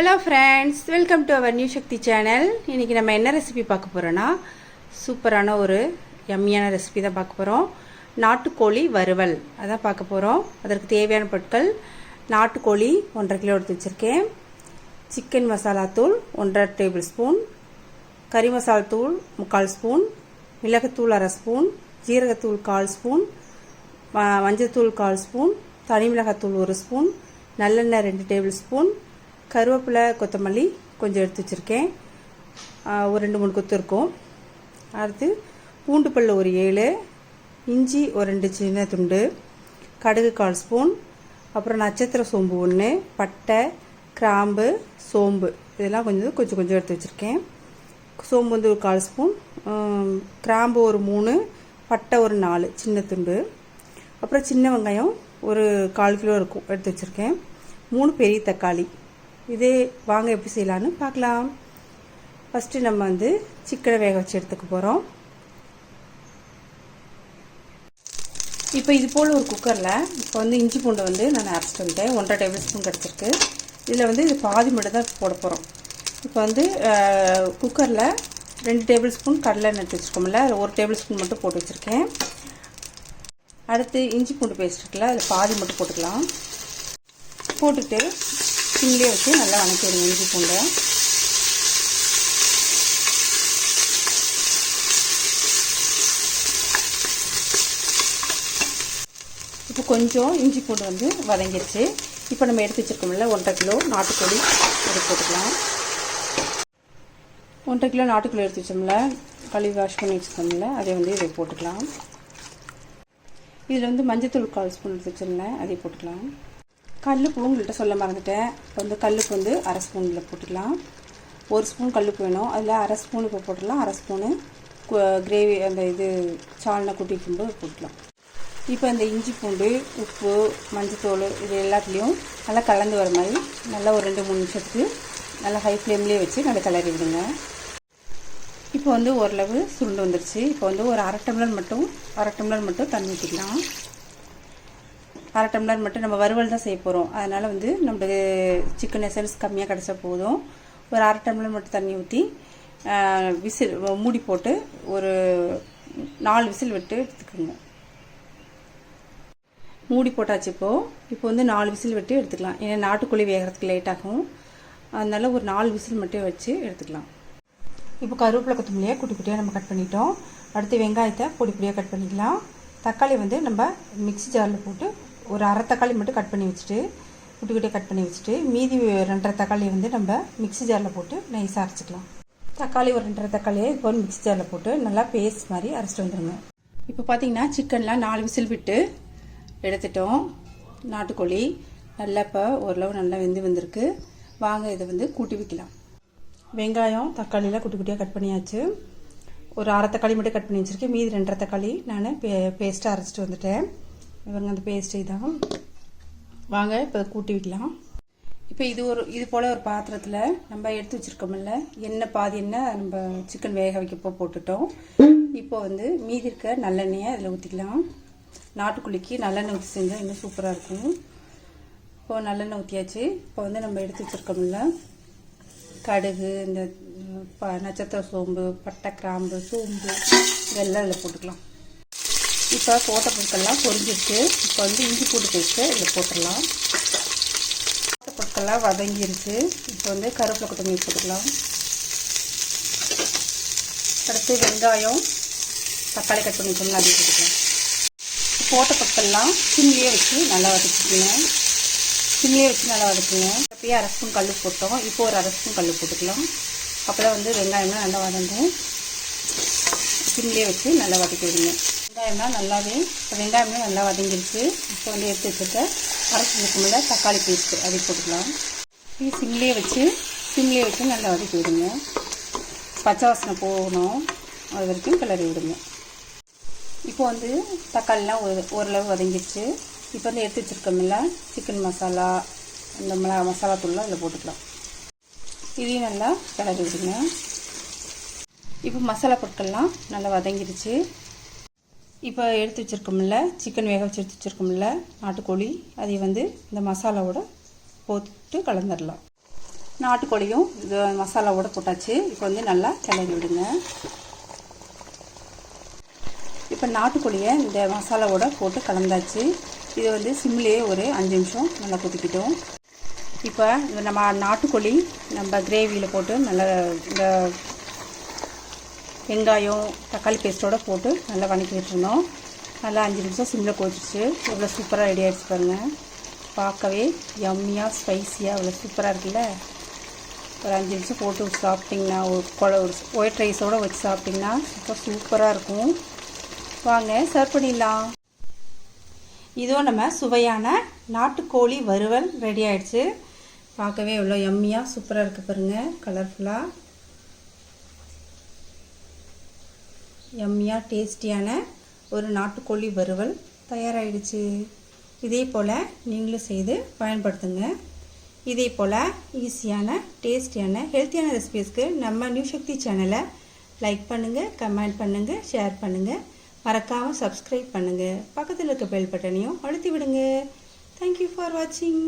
Hello friends welcome to our new Sakthi channel இன்றைக்கி நம்ம என்ன ரெசிபி பார்க்க போகிறோன்னா சூப்பரான ஒரு எம்மியான ரெசிபி தான் பார்க்க போகிறோம் நாட்டுக்கோழி வறுவல். அதான் பார்க்க போகிறோம் அதற்கு தேவையான பொருட்கள் நாட்டுக்கோழி ஒன்றரை கிலோ எடுத்து வச்சுருக்கேன். சிக்கன் மசாலா தூள் ஒன்றரை டேபிள் ஸ்பூன் கறி மசாலா தூள் முக்கால் ஸ்பூன் மிளகுத்தூள் அரை ஸ்பூன் ஜீரகத்தூள் கால் ஸ்பூன் மஞ்சள் தூள் கால் ஸ்பூன் தனி மிளகாத்தூள் ஒரு ஸ்பூன் நல்லெண்ணெய் ரெண்டு டேபிள் ஸ்பூன் கருவேப்பிலை கொத்தமல்லி கொஞ்சம் எடுத்து வச்சுருக்கேன். ஒரு ரெண்டு மூணு கொத்து இருக்கும். அடுத்து பூண்டு பல்லு ஒரு ஏழு இஞ்சி ஒரு ரெண்டு சின்ன துண்டு கடுகு கால் ஸ்பூன் அப்புறம் நட்சத்திர சோம்பு ஒன்று பட்டை கிராம்பு சோம்பு. இதெல்லாம் கொஞ்சம் கொஞ்சம் கொஞ்சம் எடுத்து வச்சுருக்கேன். சோம்பு வந்து ஒரு கால் ஸ்பூன் கிராம்பு ஒரு மூணு பட்டை ஒரு நாலு சின்ன துண்டு. அப்புறம் சின்ன வெங்காயம் ஒரு கால் கிலோ இருக்கும் எடுத்து வச்சுருக்கேன். மூணு பெரிய தக்காளி. இதே வாங்க எப்படி செய்யலான்னு பார்க்கலாம். ஃபஸ்ட்டு நம்ம வந்து சிக்கனை வேக வச்சு எடுத்துக்க போகிறோம் இப்போ இது போல் ஒரு குக்கரில் இப்போ வந்து இஞ்சி பூண்டை வந்து நான் அரைச்சிட்டு வந்துட்டேன் ஒன்றரை டேபிள் ஸ்பூன் கிடச்சிருக்கு. இதில் வந்து இது பாதி மட்டும் தான் போட போகிறோம் இப்போ வந்து குக்கரில் ரெண்டு டேபிள் ஸ்பூன் கடலை எடுத்து வச்சுருக்கோம்ல அதில் ஒரு டேபிள் ஸ்பூன் மட்டும் போட்டு வச்சுருக்கேன். அடுத்து இஞ்சி பூண்டு பேஸ்ட் இருக்குல்ல அதில் பாதி மட்டும் போட்டுக்கலாம். போட்டுட்டு சிம்லேயே வச்சு நல்லா வணக்கிடுங்க இஞ்சி பூண்டை. இப்போ கொஞ்சம் இஞ்சி பூண்டு வந்து வதங்கிடுச்சு. இப்போ நம்ம எடுத்து வச்சுருக்கோம்ல ஒன்றரை கிலோ நாட்டுக்கோழி எடுத்து போட்டுக்கலாம். ஒன்றரை கிலோ நாட்டுக்கோழி எடுத்து வச்சோம்ல கழுவி வாஷ் பண்ணி வச்சுக்கோம்ல அதை வந்து இதை போட்டுக்கலாம். இதில் வந்து மஞ்சத்தூள் கால் ஸ்பூன் எடுத்து வச்சுருந்தேன் அதை போட்டுக்கலாம். கல்லுப்பு உங்கள்கிட்ட சொல்ல மறந்துட்டேன். இப்போ வந்து கல்லுப்பு வந்து அரை ஸ்பூனில் போட்டுக்கலாம். ஒரு ஸ்பூன் கல்லுப்பு வேணும். அதில் அரை ஸ்பூன் இப்போ போட்டுடலாம். அரை ஸ்பூனு கிரேவி அந்த இது சால்னை கூட்டி வைக்கும்போது போட்டுக்கலாம். இப்போ இந்த இஞ்சி பூண்டு உப்பு மஞ்சத்தூள் இது எல்லாத்துலேயும் நல்லா கலந்து வர மாதிரி நல்லா ஒரு ரெண்டு மூணு நிமிஷத்துக்கு நல்லா ஹை ஃப்ளேம்லேயே வச்சு நல்லா கிளறி விடுங்க. இப்போ வந்து ஓரளவு சுருண்டு வந்துருச்சு. இப்போ வந்து ஒரு அரை டம்ளர் மட்டும் அரை டம்ளர் மட்டும் தண்ணி ஊற்றிக்கலாம் அரை டம்ளர் மட்டும் நம்ம வறுவல் தான் செய்ய போகிறோம் அதனால் வந்து நம்மளுக்கு சிக்கன் எசன்ஸ் கம்மியாக கிடச்சா போதும். ஒரு அரை டம்ளர் மட்டும் தண்ணி ஊற்றி விசில் மூடி போட்டு ஒரு நாலு விசில் விட்டு எடுத்துக்கோங்க. மூடி போட்டாச்சு இப்போது இப்போ வந்து நாலு விசில் விட்டு எடுத்துக்கலாம். ஏன்னா நாட்டுக்கோழி வேகிறதுக்கு லேட் ஆகும். அதனால் ஒரு நாலு விசில் மட்டும் வச்சு எடுத்துக்கலாம். இப்போ கருவேப்பிலை கொத்தமல்லியை குட்டி குட்டியாக நம்ம கட் பண்ணிட்டோம். அடுத்து வெங்காயத்தை பொடி பொடியாக கட் பண்ணிக்கலாம். தக்காளி வந்து நம்ம மிக்ஸி ஜாரில் போட்டு ஒரு அரை தக்காளி மட்டும் கட் பண்ணி வச்சுட்டு குட்டி குட்டியாக கட் பண்ணி வச்சுட்டு மீதி ரெண்டரை தக்காளியை வந்து நம்ம மிக்ஸி ஜாரில் போட்டு நைஸாக அரைச்சிக்கலாம். தக்காளி ஒரு ரெண்டரை தக்காளியை இப்போ மிக்ஸி ஜாரில் போட்டு நல்லா பேஸ்ட் மாதிரி அரைச்சிட்டு வந்துடுங்க இப்போ பார்த்தீங்கன்னா சிக்கன்லாம் நாலு விசில் விட்டு எடுத்துட்டோம். நாட்டுக்கோழி நல்லா இப்போ ஓரளவு நல்லா வெந்து வந்திருக்கு. வாங்க இதை வந்து கூட்டி வைக்கலாம். வெங்காயம் தக்காளிலாம் குட்டி குட்டியாக கட் பண்ணியாச்சு. ஒரு அரை தக்காளி மட்டும் கட் பண்ணி வச்சுருக்கேன். மீதி ரெண்டரை தக்காளி நான் பே பேஸ்ட்டாக அரைச்சிட்டு வந்துட்டேன். இவங்க அந்த பேஸ்ட்டு இதான் வாங்க இப்போ கூட்டி வைக்கலாம் இப்போ இது ஒரு இது போல் ஒரு பாத்திரத்தில் நம்ம எடுத்து வச்சுருக்கோம்ல எண்ணெய் பாதி எண்ணெய் நம்ம சிக்கன் வேக வைக்கப்போ போட்டுட்டோம். இப்போ வந்து மீதி இருக்க நல்லெண்ணெயை அதில் ஊற்றிக்கலாம் நாட்டுக்குள்ளிக்கு நல்லெண்ணெய் ஊற்றி செஞ்சால் இன்னும் சூப்பராக இருக்கும். இப்போ நல்லெண்ணெய் ஊற்றியாச்சு இப்போ வந்து நம்ம எடுத்து வச்சுருக்கோம்ல கடுகு இந்த ப நட்சத்திர சோம்பு பட்டை கிராம்பு சோம்பு இதெல்லாம் இதில் போட்டுக்கலாம். இப்போ போட்ட பொருட்கள்லாம் பொரிஞ்சிருச்சு இப்போ வந்து இஞ்சி பூண்டு பேஸ்ட்டு இதில் போட்டுடலாம். போட்ட பொருட்கள்லாம் வதங்கிருச்சு. இப்போ வந்து கருவேப்பிலை கொத்தமல்லி போட்டுக்கலாம். அடுத்து வெங்காயம் தக்காளி கட் பண்ணி வச்சோம்னா அதையும் போட்டுக்கலாம். போட்ட பொருட்கள்லாம் சிம்லேயே வச்சு நல்லா வதக்கிக்கோங்க சிம்லேயே வச்சு நல்லா வதக்குங்க. அப்பயே அரை ஸ்பூன் கல் போட்டோம். இப்போ ஒரு அரை ஸ்பூன் கல் போட்டுக்கலாம். அப்போ தான் வந்து வெங்காயம்லாம் நல்லா வதங்கும். சிம்லேயே வச்சு நல்லா வதக்கி விடுங்க. வெங்காயம்லாம் நல்லாவே இப்போ வெங்காயம்லாம் நல்லா வதங்கிருச்சு. இப்போ வந்து எடுத்து வச்சுருக்க அரைச்சி இருக்குமில்ல தக்காளி பேஸ்ட்டு அதை போட்டுக்கலாம். இது சிம்லேயே வச்சு சிம்லேயே வச்சு நல்லா வதக்கி விடுங்க. பச்சை வாசனை போகணும். அது வரைக்கும் கிளறி விடுங்க. இப்போ வந்து தக்காளிலாம் ஒரு ஓரளவு வதங்கிடுச்சு இப்போ வந்து எடுத்து வச்சுருக்கோம்ல சிக்கன் மசாலா இந்த மிளகா மசாலா தூள்லாம் அதில் போட்டுக்கலாம். இதையும் நல்லா கிளறி விடுங்க. இப்போ மசாலா பொருட்கள்லாம் நல்லா வதங்கிடுச்சு இப்போ எடுத்து வச்சுருக்கோம்ல சிக்கன் வேக வச்சு எடுத்து வச்சுருக்கோம்ல நாட்டுக்கோழி அதை வந்து இந்த மசாலாவோட போட்டு கலந்துடலாம் நாட்டுக்கோழியும் இது மசாலாவோட போட்டாச்சு. இப்போ வந்து நல்லா கிளறி விடுங்க. இப்போ நாட்டுக்கோழியை இந்த மசாலாவோட போட்டு கலந்தாச்சு. இது வந்து சிம்லேயே ஒரு அஞ்சு நிமிஷம் நல்லா கொதிக்கிட்டோம். இப்போ இந்த நம்ம நாட்டுக்கோழி நம்ம கிரேவியில் போட்டு நல்லா இந்த வெங்காயம் தக்காளி பேஸ்ட்டோடு போட்டு நல்லா வணக்கி விட்டுருந்தோம் நல்லா அஞ்சு நிமிஷம் சிம்மில் கொதிச்சிச்சு எவ்வளோ சூப்பராக ரெடி ஆகிடுச்சு பாருங்கள் பார்க்கவே யம்மியாக ஸ்பைஸியாக அவ்வளோ சூப்பராக இருக்குல்ல? ஒரு அஞ்சு நிமிஷம் போட்டு சாப்பிட்டிங்கன்னா ஒரு குழ ஒரு ஒயிட் ரைஸோடு வச்சு சாப்பிட்டிங்கன்னா சூப்பர் சூப்பராக இருக்கும். வாங்க சர்வ் பண்ணிடலாம். இதோ நம்ம சுவையான நாட்டுக்கோழி வறுவல் ரெடி ஆயிடுச்சு. பார்க்கவே எவ்வளோ யம்மியாக சூப்பராக இருக்குது பாருங்கள் கலர்ஃபுல்லாக எம்மியாக டேஸ்டியான ஒரு நாட்டுக்கோழி வறுவல் தயாராகிடுச்சு இதே போல் நீங்களும் செய்து பயன்படுத்துங்க. இதே போல் ஈஸியான டேஸ்டியான ஹெல்த்தியான ரெசிபீஸ்க்கு நம்ம நியூ சக்தி சேனலை லைக் பண்ணுங்கள் கமெண்ட் பண்ணுங்கள் ஷேர் பண்ணுங்கள் மறக்காமல் சப்ஸ்கிரைப் பண்ணுங்கள் பக்கத்தில் இருக்க பெல் பட்டனையும் அழுத்தி விடுங்க. தேங்க்யூ ஃபார் வாட்சிங்